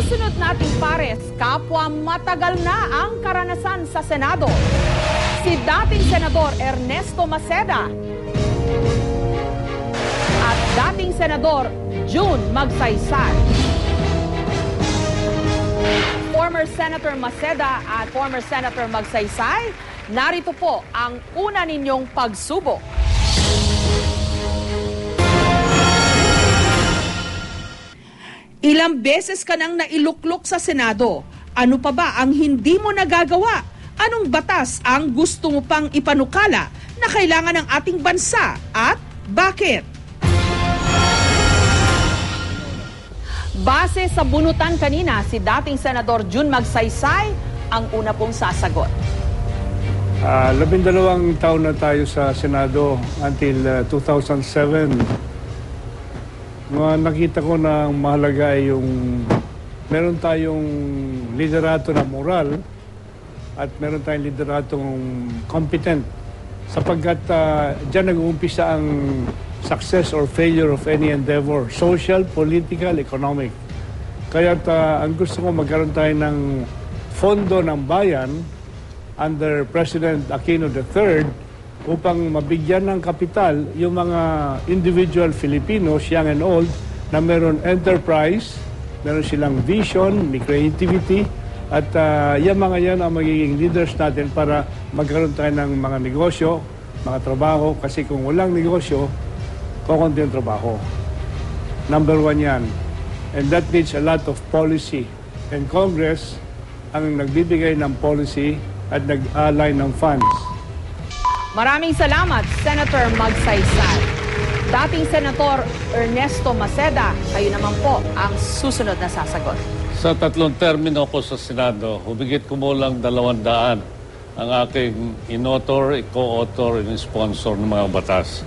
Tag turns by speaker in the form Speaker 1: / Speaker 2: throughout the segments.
Speaker 1: susunod nating pares, kapwa matagal na ang karanasan sa Senado. Si dating Senador Ernesto Maceda at dating Senador June Magsaysay. Former Senator Maceda at former Senator Magsaysay, narito po ang una ninyong pagsubok. Ilang beses ka nang nailuklok sa Senado. Ano pa ba ang hindi mo nagagawa? Anong batas ang gusto mo pang ipanukala na kailangan ng ating bansa? At bakit? Base sa bunutan kanina, si dating Senador Jun Magsaysay ang una pong sasagot.
Speaker 2: Ah, labindalawang taon na tayo sa Senado until ah, 2007. Nakita ko na mahalaga ay yung meron tayong liderato na moral at meron tayong lideratong competent sapagkat uh, dyan nag-uumpisa ang success or failure of any endeavor, social, political, economic. Kaya ang gusto ko magkaroon tayo ng fondo ng bayan under President Aquino III upang mabigyan ng kapital yung mga individual Filipinos, young and old, na meron enterprise, meron silang vision, may creativity, at uh, yung mga yan ang magiging leaders natin para magkaroon tayo ng mga negosyo, mga trabaho, kasi kung walang negosyo, kukunti ang trabaho. Number one yan. And that needs a lot of policy. And Congress ang nagbibigay ng policy at nag-align ng funds.
Speaker 1: Maraming salamat, Senator Magsaysay. Dating Senator Ernesto Maceda, kayo naman po ang susunod na sasagot.
Speaker 3: Sa tatlong termino ko sa Senado, humigit kumulang dalawang daan ang aking inotor, co-author, and sponsor ng mga batas.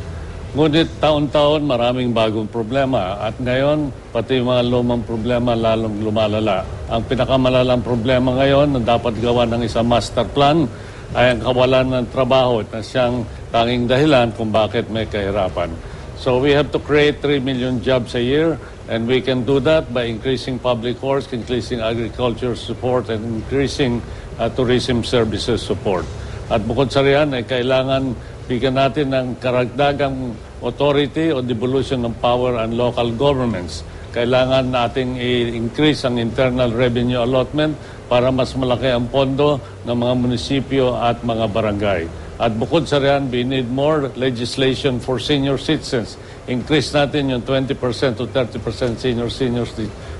Speaker 3: Ngunit taon-taon maraming bagong problema at ngayon pati mga lumang problema lalong lumalala. Ang pinakamalalang problema ngayon na dapat gawa ng isang master plan ay ang kawalan ng trabaho na siyang tanging dahilan kung bakit may kahirapan. So we have to create 3 million jobs a year and we can do that by increasing public works, increasing agriculture support and increasing uh, tourism services support. At bukod sa riyan ay kailangan bigyan natin ng karagdagang authority o devolution ng power and local governments. Kailangan nating i-increase ang internal revenue allotment para mas malaki ang pondo ng mga munisipyo at mga barangay. At bukod sa riyan, we need more legislation for senior citizens. Increase natin yung 20% to 30% senior senior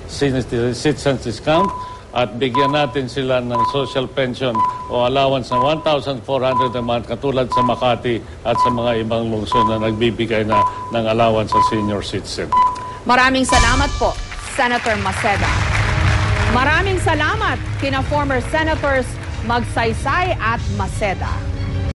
Speaker 3: citizens discount at bigyan natin sila ng social pension o allowance na 1,400 a month katulad sa Makati at sa mga ibang lungsod na nagbibigay na ng allowance sa senior citizen.
Speaker 1: Maraming salamat po, Senator Maceda. Maraming salamat kina former Senators Magsaysay at Maceda.